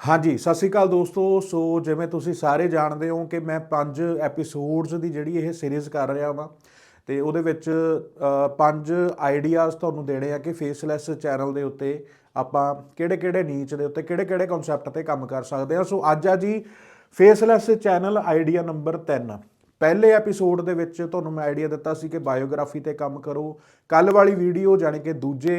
ਹਾਂਜੀ, ਸਤਿ ਸ਼੍ਰੀ ਅਕਾਲ ਦੋਸਤੋ। ਸੋ ਜਿਵੇਂ ਤੁਸੀਂ ਸਾਰੇ ਜਾਣਦੇ ਹੋ ਕਿ ਮੈਂ ਪੰਜ ਐਪੀਸੋਡਸ ਦੀ ਜਿਹੜੀ ਇਹ ਸੀਰੀਜ਼ ਕਰ ਰਿਹਾ ਹਾਂ ਤੇ ਉਹਦੇ ਵਿੱਚ ਪੰਜ ਆਈਡੀਆਜ਼ ਤੁਹਾਨੂੰ ਦੇਣੇ ਆ ਕਿ ਫੇਸਲੈਸ ਚੈਨਲ ਦੇ ਉੱਤੇ ਆਪਾਂ ਕਿਹੜੇ-ਕਿਹੜੇ ਨੀਚ ਦੇ ਉੱਤੇ ਕਿਹੜੇ-ਕਿਹੜੇ ਕਨਸੈਪਟ ਤੇ ਕੰਮ ਕਰ ਸਕਦੇ ਹਾਂ ਸੋ ਅੱਜ ਆ ਜੀ ਫੇਸਲੈਸ ਚੈਨਲ ਆਈਡੀਆ ਨੰਬਰ 3 ਪਹਿਲੇ ਐਪੀਸੋਡ ਦੇ ਵਿੱਚ ਤੁਹਾਨੂੰ ਮੈਂ ਆਈਡੀਆ ਦਿੱਤਾ ਸੀ ਕਿ ਬਾਇਓਗ੍ਰਾਫੀ ਤੇ ਕੰਮ ਕਰੋ। ਕੱਲ ਵਾਲੀ ਵੀਡੀਓ ਜਾਣੀ ਕਿ ਦੂਜੇ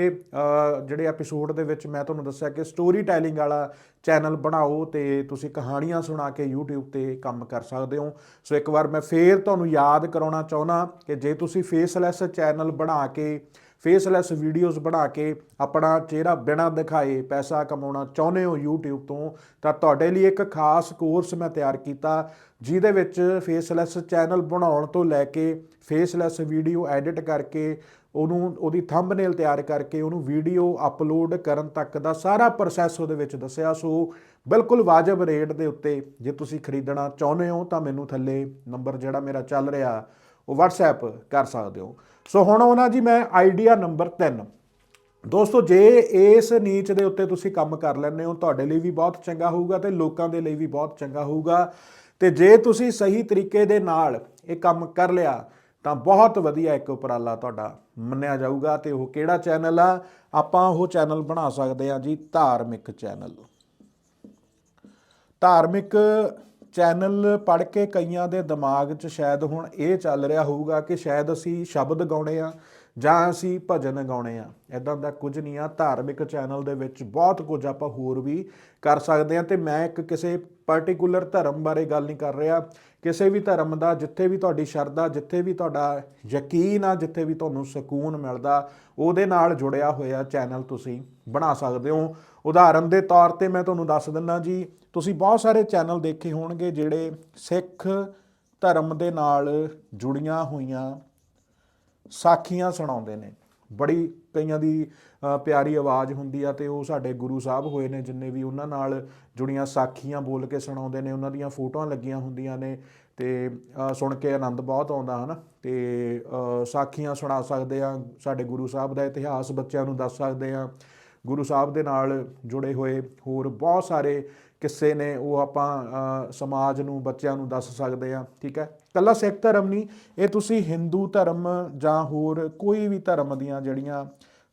ਜਿਹੜੇ ਐਪੀਸੋਡ ਦੇ ਵਿੱਚ ਮੈਂ ਤੁਹਾਨੂੰ ਦੱਸਿਆ ਕਿ ਸਟੋਰੀ ਟੈਲਿੰਗ ਵਾਲਾ ਚੈਨਲ ਬਣਾਓ ਤੇ ਤੁਸੀਂ ਕਹਾਣੀਆਂ ਸੁਣਾ ਕੇ YouTube ਤੇ ਕੰਮ ਕਰ ਸਕਦੇ ਹੋ। ਸੋ ਇੱਕ ਵਾਰ ਮੈਂ ਫੇਰ ਤੁਹਾਨੂੰ ਯਾਦ ਕਰਾਉਣਾ ਚਾਹੁੰਦਾ ਕਿ ਜੇ ਤੁਸੀਂ ਫੇਸਲੈਸ ਚੈਨਲ ਬਣਾ ਕੇ ਫੇਸਲੈਸ ਵੀਡੀਓਜ਼ ਬਣਾ ਕੇ ਆਪਣਾ ਚਿਹਰਾ ਬਿਨਾਂ ਦਿਖਾਏ ਪੈਸਾ ਕਮਾਉਣਾ ਚਾਹੁੰਦੇ ਹੋ YouTube ਤੋਂ, ਤਾਂ ਤੁਹਾਡੇ ਲਈ ਇੱਕ ਖਾਸ ਕੋਰਸ ਮੈਂ ਤਿਆਰ ਕੀਤਾ, ਜਿਹਦੇ ਵਿੱਚ ਫੇਸਲੈਸ ਚੈਨਲ ਬਣਾਉਣ ਤੋਂ ਲੈ ਕੇ ਫੇਸਲੈਸ ਵੀਡੀਓ ਐਡਿਟ ਕਰਕੇ ਉਹਨੂੰ, ਉਹਦੀ ਥੰਬਨੇਲ ਤਿਆਰ ਕਰਕੇ ਉਹਨੂੰ ਵੀਡੀਓ ਅਪਲੋਡ ਕਰਨ ਤੱਕ ਦਾ ਸਾਰਾ ਪ੍ਰੋਸੈਸ ਉਹਦੇ ਵਿੱਚ ਦੱਸਿਆ। ਸੋ ਬਿਲਕੁਲ ਵਾਜਬ ਰੇਟ ਦੇ ਉੱਤੇ ਜੇ ਤੁਸੀਂ ਖਰੀਦਣਾ ਚਾਹੁੰਦੇ ਹੋ ਤਾਂ ਮੈਨੂੰ ਥੱਲੇ ਨੰਬਰ ਜਿਹੜਾ ਮੇਰਾ ਚੱਲ ਰਿਹਾ WhatsApp ਕਰ ਸਕਦੇ ਹੋ। ਸੋ ਹੁਣ ਉਹਨਾਂ ਜੀ ਮੈਂ ਆਈਡੀਆ ਨੰਬਰ 3 ਦੋਸਤੋ, ਜੇ ਇਸ ਨੀਚ ਦੇ ਉੱਤੇ ਤੁਸੀਂ ਕੰਮ ਕਰ ਲੈਂਦੇ ਹੋ, ਤੁਹਾਡੇ ਲਈ ਵੀ ਬਹੁਤ ਚੰਗਾ ਹੋਊਗਾ ਤੇ ਲੋਕਾਂ ਦੇ ਲਈ ਵੀ ਬਹੁਤ ਚੰਗਾ ਹੋਊਗਾ। ਤੇ ਜੇ ਤੁਸੀਂ ਸਹੀ ਤਰੀਕੇ ਦੇ ਨਾਲ ਇਹ ਕੰਮ ਕਰ ਲਿਆ, ਤਾਂ ਬਹੁਤ ਵਧੀਆ ਇੱਕ ਉਪਰਾਲਾ ਤੁਹਾਡਾ ਮੰਨਿਆ ਜਾਊਗਾ ਤੇ ਉਹ ਕਿਹੜਾ ਚੈਨਲ ਆ? ਆਪਾਂ ਉਹ ਚੈਨਲ ਬਣਾ ਸਕਦੇ ਆ ਜੀ, ਧਾਰਮਿਕ ਚੈਨਲ ਧਾਰਮਿਕ ਚੈਨਲ ਪੜ੍ਹ ਕੇ ਕਈਆਂ ਦੇ ਦਿਮਾਗ 'ਚ ਸ਼ਾਇਦ ਹੁਣ ਇਹ ਚੱਲ ਰਿਹਾ ਹੋਊਗਾ ਕਿ ਸ਼ਾਇਦ ਅਸੀਂ ਸ਼ਬਦ ਗਾਉਣੇ ਆ ਜਾਂ ਅਸੀਂ ਭਜਨ ਗਾਉਣੇ ਆ ਐਦਾਂ ਦਾ ਕੁਝ ਨਹੀਂ ਆ, ਧਾਰਮਿਕ ਚੈਨਲ ਦੇ ਵਿੱਚ ਬਹੁਤ ਕੁਝ ਆਪਾਂ ਹੋਰ ਵੀ ਕਰ ਸਕਦੇ ਆ ਤੇ ਮੈਂ ਇੱਕ ਕਿਸੇ ਪਾਰਟਿਕੂਲਰ ਧਰਮ ਬਾਰੇ ਗੱਲ ਨਹੀਂ ਕਰ ਰਿਹਾ। ਕਿਸੇ ਵੀ ਧਰਮ ਦਾ, ਜਿੱਥੇ ਵੀ ਤੁਹਾਡੀ ਸ਼ਰਧਾ, ਜਿੱਥੇ ਵੀ ਤੁਹਾਡਾ ਯਕੀਨ ਆ, ਜਿੱਥੇ ਵੀ ਤੁਹਾਨੂੰ ਸਕੂਨ ਮਿਲਦਾ, ਉਹਦੇ ਨਾਲ ਜੁੜਿਆ ਹੋਇਆ ਚੈਨਲ ਤੁਸੀਂ ਬਣਾ ਸਕਦੇ ਹੋ। ਉਦਾਹਰਨ ਦੇ ਤੌਰ ਤੇ ਮੈਂ ਤੁਹਾਨੂੰ ਦੱਸ ਦਿੰਦਾ ਜੀ, ਤੁਸੀਂ ਬਹੁਤ ਸਾਰੇ ਚੈਨਲ ਦੇਖੇ ਹੋਣਗੇ ਜਿਹੜੇ ਸਿੱਖ ਧਰਮ ਦੇ ਨਾਲ ਜੁੜੀਆਂ ਹੋਈਆਂ ਸਾਖੀਆਂ ਸੁਣਾਉਂਦੇ ਨੇ। ਬੜੀ ਕਈਆਂ ਦੀ ਪਿਆਰੀ ਆਵਾਜ਼ ਹੁੰਦੀ ਆ ਤੇ ਉਹ ਸਾਡੇ ਗੁਰੂ ਸਾਹਿਬ ਹੋਏ ਨੇ ਜਿੰਨੇ ਵੀ ਉਹਨਾਂ ਨਾਲ ਜੁੜੀਆਂ ਸਾਖੀਆਂ ਬੋਲ ਕੇ ਸੁਣਾਉਂਦੇ ਨੇ ਉਹਨਾਂ ਦੀਆਂ ਫੋਟੋਆਂ ਲੱਗੀਆਂ ਹੁੰਦੀਆਂ ਨੇ ਤੇ ਸੁਣ ਕੇ ਆਨੰਦ ਬਹੁਤ ਆਉਂਦਾ ਹਨ। ਤੇ ਅ, ਸਾਖੀਆਂ ਸੁਣਾ ਸਕਦੇ ਆ ਸਾਡੇ ਗੁਰੂ ਸਾਹਿਬ ਦਾ ਇਤਿਹਾਸ ਬੱਚਿਆਂ ਨੂੰ ਦੱਸ ਸਕਦੇ ਆ। ਗੁਰੂ ਸਾਹਿਬ ਦੇ ਨਾਲ ਜੁੜੇ ਹੋਏ ਹੋਰ ਬਹੁਤ ਸਾਰੇ ਕਿੱਸੇ ਨੇ ਉਹ ਆਪਾਂ ਸਮਾਜ ਨੂੰ ਬੱਚਿਆਂ ਨੂੰ ਦੱਸ ਸਕਦੇ ਆ ਠੀਕ ਹੈ? ਕੱਲਾ ਸਿੱਖ ਧਰਮ ਨਹੀਂ ਇਹ ਤੁਸੀਂ ਹਿੰਦੂ ਧਰਮ ਜਾਂ ਹੋਰ ਕੋਈ ਵੀ ਧਰਮ ਦੀਆਂ ਜਿਹੜੀਆਂ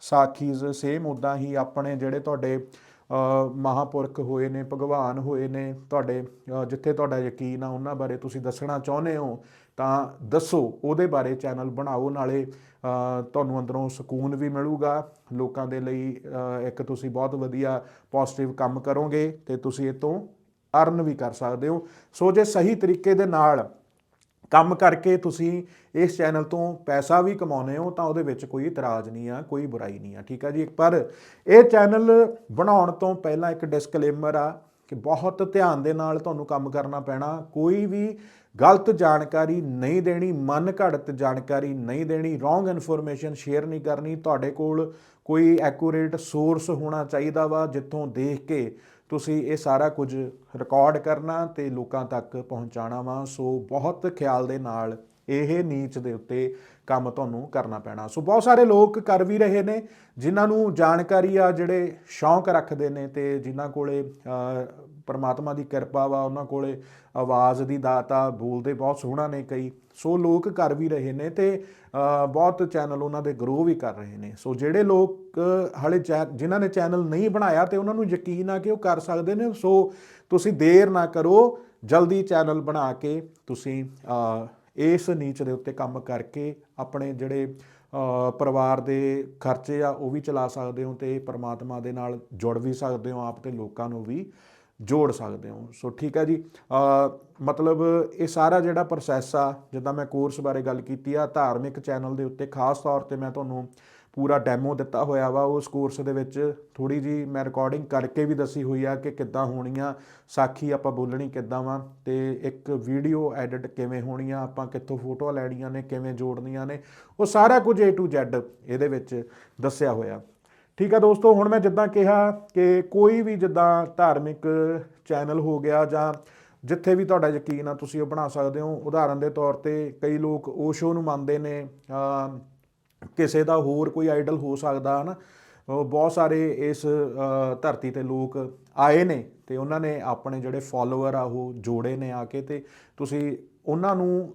ਸਾਖੀਜ਼ ਸੇਮ ਉਦਾਂ ਹੀ ਆਪਣੇ ਜਿਹੜੇ ਤੁਹਾਡੇ ਅ, ਮਹਾਪੁਰਖ ਹੋਏ ਨੇ ਭਗਵਾਨ ਹੋਏ ਨੇ ਤੁਹਾਡੇ ਜਿੱਥੇ ਤੁਹਾਡਾ ਯਕੀਨ ਆ ਉਹਨਾਂ ਬਾਰੇ ਤੁਸੀਂ ਦੱਸਣਾ ਚਾਹੁੰਦੇ ਹੋ ਤਾਂ ਦੱਸੋ ਉਹਦੇ ਬਾਰੇ ਚੈਨਲ ਬਣਾਓ, ਨਾਲੇ ਤੁਹਾਨੂੰ ਅੰਦਰੋਂ ਸਕੂਨ ਵੀ ਮਿਲੂਗਾ। ਲੋਕਾਂ ਦੇ ਲਈ ਇੱਕ ਤੁਸੀਂ ਬਹੁਤ ਵਧੀਆ ਪੋਜ਼ਿਟਿਵ ਕੰਮ ਕਰੋਗੇ ਤੇ ਤੁਸੀਂ ਇਹ ਤੋਂ ਅਰਨ ਵੀ ਕਰ ਸਕਦੇ ਹੋ। ਸੋ ਜੇ ਸਹੀ ਤਰੀਕੇ ਦੇ ਨਾਲ ਕੰਮ ਕਰਕੇ ਤੁਸੀਂ ਇਸ ਚੈਨਲ ਤੋਂ ਪੈਸਾ ਵੀ ਕਮਾਉਂਦੇ ਹੋ, ਤਾਂ ਉਹਦੇ ਵਿੱਚ ਕੋਈ ਇਤਰਾਜ਼ ਨਹੀਂ ਆ, ਕੋਈ ਬੁਰਾਈ ਨਹੀਂ ਆ, ਠੀਕ ਆ ਜੀ? ਪਰ ਇਹ ਚੈਨਲ ਬਣਾਉਣ ਤੋਂ ਪਹਿਲਾਂ ਇੱਕ ਡਿਸਕਲੇਮਰ ਆ ਕਿ ਬਹੁਤ ਧਿਆਨ ਦੇ ਨਾਲ ਤੁਹਾਨੂੰ ਕੰਮ ਕਰਨਾ ਪੈਣਾ, ਕੋਈ ਵੀ ਗਲਤ ਜਾਣਕਾਰੀ ਨਹੀਂ ਦੇਣੀ ਮਨ ਘੜਤ ਜਾਣਕਾਰੀ ਨਹੀਂ ਦੇਣੀ ਰੋਂਗ ਇਨਫੋਰਮੇਸ਼ਨ ਸ਼ੇਅਰ ਨਹੀਂ ਕਰਨੀ, ਤੁਹਾਡੇ ਕੋਲ ਕੋਈ ਐਕੂਰੇਟ ਸੋਰਸ ਹੋਣਾ ਚਾਹੀਦਾ ਵਾ, ਜਿੱਥੋਂ ਦੇਖ ਕੇ ਤੁਸੀਂ ਇਹ ਸਾਰਾ ਕੁਝ ਰਿਕਾਰਡ ਕਰਨਾ ਤੇ ਲੋਕਾਂ ਤੱਕ ਪਹੁੰਚਾਉਣਾ ਵਾ। ਸੋ ਬਹੁਤ ਖਿਆਲ ਦੇ ਨਾਲ ਇਹ ਨੀਚ ਦੇ ਉੱਤੇ ਕੰਮ ਤੁਹਾਨੂੰ ਕਰਨਾ ਪੈਣਾ। ਸੋ ਬਹੁਤ ਸਾਰੇ ਲੋਕ ਕਰ ਵੀ ਰਹੇ ਨੇ, ਜਿਨ੍ਹਾਂ ਨੂੰ ਜਾਣਕਾਰੀ ਆ ਜਿਹੜੇ ਸ਼ੌਂਕ ਰੱਖਦੇ ਨੇ ਤੇ ਜਿਨ੍ਹਾਂ ਕੋਲੇ ਪਰਮਾਤਮਾ ਦੀ ਕਿਰਪਾ ਵਾ, ਉਹਨਾਂ ਕੋਲੇ ਆਵਾਜ਼ ਦੀ ਦਾਤ ਆ, ਬੋਲਦੇ ਬਹੁਤ ਸੋਹਣਾ ਨੇ ਕਈ। ਸੋ ਲੋਕ ਕਰ ਵੀ ਰਹੇ ਨੇ ਤੇ ਬਹੁਤ ਚੈਨਲ ਉਹਨਾਂ ਦੇ ਗਰੋ ਵੀ ਕਰ ਰਹੇ ਨੇ। ਸੋ ਜਿਹੜੇ ਲੋਕ ਹਲੇ ਜਿਨ੍ਹਾਂ ਨੇ ਚੈਨਲ ਨਹੀਂ ਬਣਾਇਆ ਤੇ ਉਹਨਾਂ ਨੂੰ ਯਕੀਨ ਆ ਕਿ ਉਹ ਕਰ ਸਕਦੇ ਨੇ, ਸੋ ਤੁਸੀਂ ਦੇਰ ਨਾ ਕਰੋ, ਜਲਦੀ ਚੈਨਲ ਬਣਾ ਕੇ ਤੁਸੀਂ ਇਸ ਨੀਚ ਦੇ ਉੱਤੇ ਕੰਮ ਕਰਕੇ ਆਪਣੇ ਜਿਹੜੇ ਪਰਿਵਾਰ ਦੇ ਖਰਚੇ ਆ ਉਹ ਵੀ ਚਲਾ ਸਕਦੇ ਹੋ ਤੇ ਪਰਮਾਤਮਾ ਦੇ ਨਾਲ ਜੁੜ ਵੀ ਸਕਦੇ ਹੋ, ਆਪ ਤੇ ਲੋਕਾਂ ਨੂੰ ਵੀ ਜੋੜ ਸਕਦੇ ਹੋ। ਸੋ ਠੀਕ ਹੈ ਜੀ। ਮਤਲਬ ਇਹ ਸਾਰਾ ਜਿਹੜਾ ਪ੍ਰੋਸੈਸ ਆ, ਜਿੱਦਾਂ ਮੈਂ ਕੋਰਸ ਬਾਰੇ ਗੱਲ ਕੀਤੀ ਆ, ਧਾਰਮਿਕ ਚੈਨਲ ਦੇ ਉੱਤੇ ਖਾਸ ਤੌਰ ਤੇ ਮੈਂ ਤੁਹਾਨੂੰ ਪੂਰਾ ਡੈਮੋ ਦਿੱਤਾ ਹੋਇਆ ਵਾ ਉਸ ਕੋਰਸ ਦੇ ਵਿੱਚ। ਥੋੜੀ ਜੀ ਮੈਂ ਰਿਕਾਰਡਿੰਗ ਕਰਕੇ ਵੀ ਦੱਸੀ ਹੋਈ ਆ ਕਿ ਕਿੱਦਾਂ ਹੋਣੀ ਆ ਸਾਖੀ ਆਪਾਂ ਬੋਲਣੀ ਕਿੱਦਾਂ ਵਾ ਤੇ ਇੱਕ ਵੀਡੀਓ ਐਡਿਟ ਕਿਵੇਂ ਹੋਣੀ ਆ ਆਪਾਂ ਕਿੱਥੋਂ ਫੋਟੋਆਂ ਲੈਣੀਆਂ ਨੇ, ਕਿਵੇਂ ਜੋੜਨੀਆਂ ਨੇ, ਉਹ ਸਾਰਾ ਕੁਝ A to Z ਇਹਦੇ ਵਿੱਚ ਦੱਸਿਆ ਹੋਇਆ। ਠੀਕ ਆ ਦੋਸਤੋ, ਹੁਣ ਮੈਂ ਜਿੱਦਾਂ ਕਿਹਾ ਕਿ ਕੋਈ ਵੀ ਜਿੱਦਾਂ ਧਾਰਮਿਕ ਚੈਨਲ ਹੋ ਗਿਆ ਜਾਂ ਜਿੱਥੇ ਵੀ ਤੁਹਾਡਾ ਯਕੀਨ ਆ, ਤੁਸੀਂ ਉਹ ਬਣਾ ਸਕਦੇ ਹੋ। ਉਦਾਹਰਨ ਦੇ ਤੌਰ ਤੇ ਕਈ ਲੋਕ ਓਸ਼ੋ ਨੂੰ ਮੰਨਦੇ ਨੇ ਕਿਸੇ ਦਾ ਹੋਰ ਕੋਈ ਆਈਡਲ ਹੋ ਸਕਦਾ, ਹਨ? ਉਹ ਬਹੁਤ ਸਾਰੇ ਇਸ ਧਰਤੀ ਤੇ ਲੋਕ ਆਏ ਨੇ ਤੇ ਉਹਨਾਂ ਨੇ ਆਪਣੇ ਜਿਹੜੇ ਫਾਲੋਅਰ ਆ ਉਹ ਜੋੜੇ ਨੇ ਆ ਕੇ ਤੇ ਤੁਸੀਂ ਉਹਨਾਂ ਨੂੰ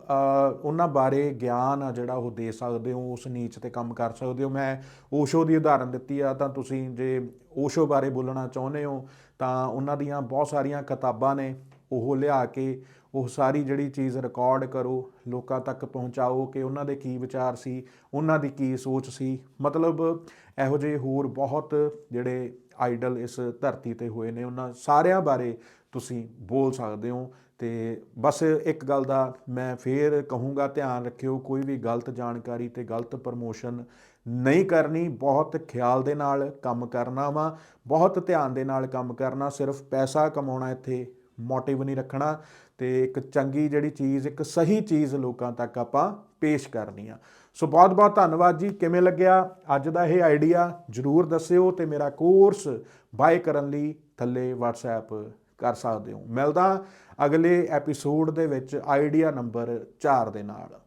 ਉਹਨਾਂ ਬਾਰੇ ਗਿਆਨ ਆ ਜਿਹੜਾ ਉਹ ਦੇ ਸਕਦੇ ਹੋ, ਉਸ ਨੀਚ ਤੇ ਕੰਮ ਕਰ ਸਕਦੇ ਹੋ। ਮੈਂ ਓਸ਼ੋ ਦੀ ਉਦਾਹਰਨ ਦਿੱਤੀ ਆ, ਤਾਂ ਤੁਸੀਂ ਜੇ ਓਸ਼ੋ ਬਾਰੇ ਬੋਲਣਾ ਚਾਹੁੰਦੇ ਹੋ, ਤਾਂ ਉਹਨਾਂ ਦੀਆਂ ਬਹੁਤ ਸਾਰੀਆਂ ਕਿਤਾਬਾਂ ਨੇ, ਉਹ ਲਿਆ ਕੇ ਉਹ ਸਾਰੀ ਜਿਹੜੀ ਚੀਜ਼ ਰਿਕਾਰਡ ਕਰੋ, ਲੋਕਾਂ ਤੱਕ ਪਹੁੰਚਾਓ ਕਿ ਉਹਨਾਂ ਦੇ ਕੀ ਵਿਚਾਰ ਸੀ, ਉਹਨਾਂ ਦੀ ਕੀ ਸੋਚ ਸੀ। ਮਤਲਬ ਇਹੋ ਜਿਹੇ ਹੋਰ ਬਹੁਤ ਜਿਹੜੇ ਆਈਡਲ ਇਸ ਧਰਤੀ ਤੇ ਹੋਏ ਨੇ, ਉਹਨਾਂ ਸਾਰਿਆਂ ਬਾਰੇ ਤੁਸੀਂ ਬੋਲ ਸਕਦੇ ਹੋ। ਤੇ ਬਸ ਇੱਕ ਗੱਲ ਦਾ ਮੈਂ ਫੇਰ ਕਹੂੰਗਾ, ਧਿਆਨ ਰੱਖਿਓ, ਕੋਈ ਵੀ ਗਲਤ ਜਾਣਕਾਰੀ ਤੇ ਗਲਤ ਪ੍ਰਮੋਸ਼ਨ ਨਹੀਂ ਕਰਨੀ। ਬਹੁਤ ਖਿਆਲ ਦੇ ਨਾਲ ਕੰਮ ਕਰਨਾ ਵਾ, ਬਹੁਤ ਧਿਆਨ ਦੇ ਨਾਲ ਕੰਮ ਕਰਨਾ। ਸਿਰਫ ਪੈਸਾ ਕਮਾਉਣਾ ਇੱਥੇ ਮੋਟਿਵ ਨਹੀਂ ਰੱਖਣਾ ਤੇ ਇੱਕ ਚੰਗੀ ਜਿਹੜੀ ਚੀਜ਼, ਇੱਕ ਸਹੀ ਚੀਜ਼ ਲੋਕਾਂ ਤੱਕ ਆਪਾਂ ਪੇਸ਼ ਕਰਨੀ ਆ। ਸੋ ਬਹੁਤ ਬਹੁਤ ਧੰਨਵਾਦ ਜੀ, ਕਿਵੇਂ ਲੱਗਿਆ? ਅੱਜ ਦਾ ਇਹ ਆਈਡੀਆ ਜਰੂਰ ਦੱਸਿਓ ਤੇ ਮੇਰਾ ਕੋਰਸ ਬਾਏ ਕਰਨ ਲਈ ਥੱਲੇ WhatsApp ਕਰ ਸਕਦੇ ਹੋ। ਮਿਲਦਾ ਅਗਲੇ ਐਪੀਸੋਡ ਦੇ ਵਿੱਚ ਆਈਡੀਆ ਨੰਬਰ 4 ਦੇ ਨਾਲ।